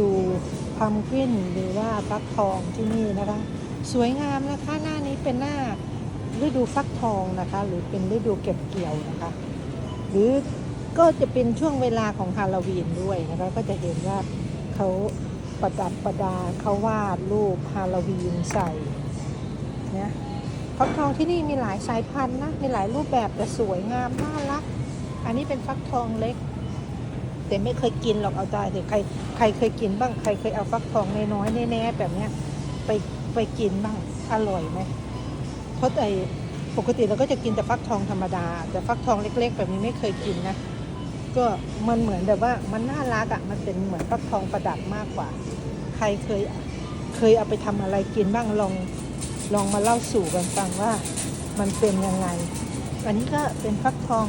ดูพัมกินหรือว่าฟักทองที่นี่นะคะ สวยงามนะคะหน้านี้เป็นหน้าฤดูฟักทองนะคะ หรือเป็นฤดูเก็บเกี่ยวนะคะ หรือก็จะเป็นช่วงเวลาของฮาโลวีนด้วยนะคะ ก็จะเห็นว่าเขาประดับประดาเขาวาดรูปฮาโลวีนใส่เนี่ยฟักทองที่นี่มีหลายสายพันธุ์นะ มีหลายรูปแบบแต่สวยงามน่ารัก อันนี้เป็นฟักทองเล็ก แต่ไม่เคยกินหรอกเอาใจแต่ใครใครเคยกินบ้างใครเคยเอาฟักทองน้อยๆแน่ๆแบบเนี้ยไปไปกินบ้างอร่อยไหมเพราะไอปกติเราก็จะกินแต่ฟักทองธรรมดา แต่ฟักทองเล็ก ๆ แบบนี้ไม่เคยกินนะ ก็มันเหมือนแบบว่ามันน่ารักอะ่ะมันเป็นเหมือนฟักทองประดับมากกว่า ใครเคยเคยเอาไปทำอะไรกินบ้างลองลองมาเล่าสู่กันฟังว่ามันเป็นยังไง อันนี้ก็เป็นฟักทอง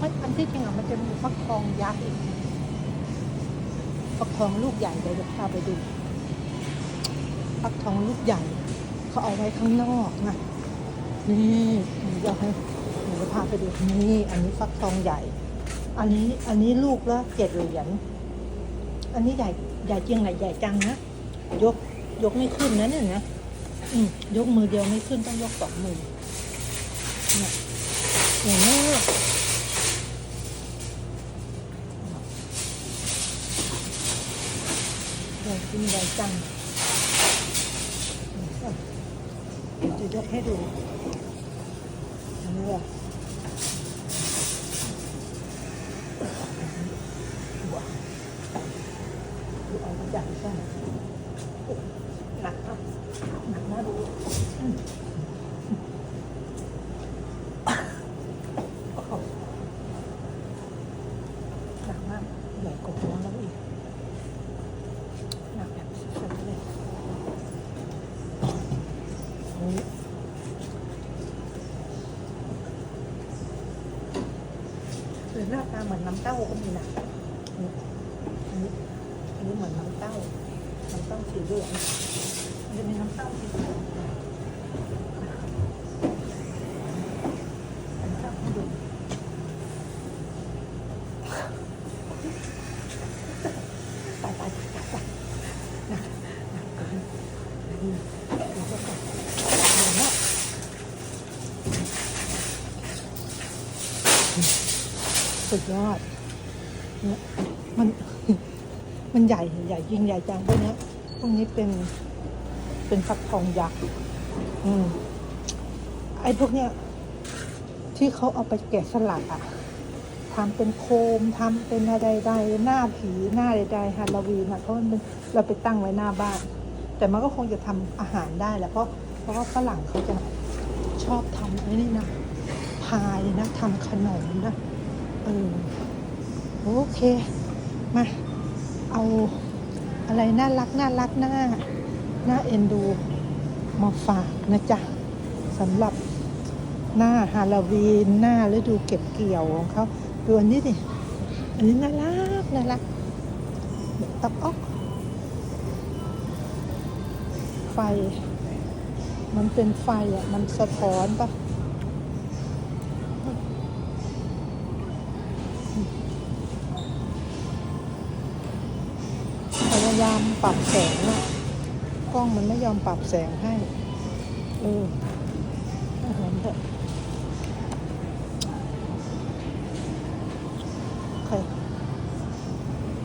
มันอันที่จริงอะมันจะมีฟักทองยักษ์อีก ฟักทองลูกใหญ่เดี๋ยวจะพาไปดูฟักทองลูกใหญ่ เขาเอาไว้ข้างนอกนะนี่เดี๋ยวให้เดี๋ยวจะพาไปดูนี่อันนี้ฟักทองใหญ่ อันนี้อันนี้ลูกละเจ็ดเหรียญอันนี้ใหญ่ใหญ่จริงไหนใหญ่จังนะยกยกไม่ขึ้นนะเนี่ยนะอืมยกมือเดียวไม่ขึ้นต้องยกสองมือเนี่ยใหญ่มาก หญ่จรินใหญ่จังจะยกให้ดูอันนี้ว่ะดูเอาใหญ่จังหนักอะหนักมากดูอืมโอ้โหหนักมากใหญ่กว่าหัวเราอีกหนักแบบสุดๆเลย นี้หรือหน้าตาเหมือนน้ำเต้าก็มีนะนี่อันนี้อันนี้เหมือนน้ำเต้า น้ำเต้าสีเหลืองมันจะมีน้ำเต้าสีเหลืองน้ำเต้าให้ดูตายตายตายตายตายหนักหนักเกินอืมเดี๋ยวก็ตกเดี๋ยวนะ สุดยอดเนี่ยมัน มันใหญ่ใหญ่ยิ่งใหญ่จังพวกนี้พวกนี้เป็น เป็นฟักทองยักษ์ อืม ไอ้พวกเนี้ย ที่เขาเอาไปแกะสลักอะทำเป็นโคมทำเป็นอะไรใดๆหน้าผีหน้าใดๆฮาโลวีนอะเพราะมันเป็นเราไปตั้งไว้หน้าบ้าน แต่มันก็คงจะทำอาหารได้แหละเพราะเพราะว่าฝรั่งเขาจะชอบทำไอ้นี่นะพายนะทำขนมนะ เออโอเค มา เอาอะไรน่ารักน่ารักน่าน่าเอ็นดูมาฝากนะจ๊ะสำหรับหน้าฮาโลวีนหน้าฤดูเก็บเกี่ยวของเขาดูอันนี้ดิอันนี้น่ารักน่ารักตับออก ไฟ มันเป็นไฟอะ มันสะท้อนปะ ยายามปรับแสงอะกล้องมันไม่ยอมปรับแสงให้ เออ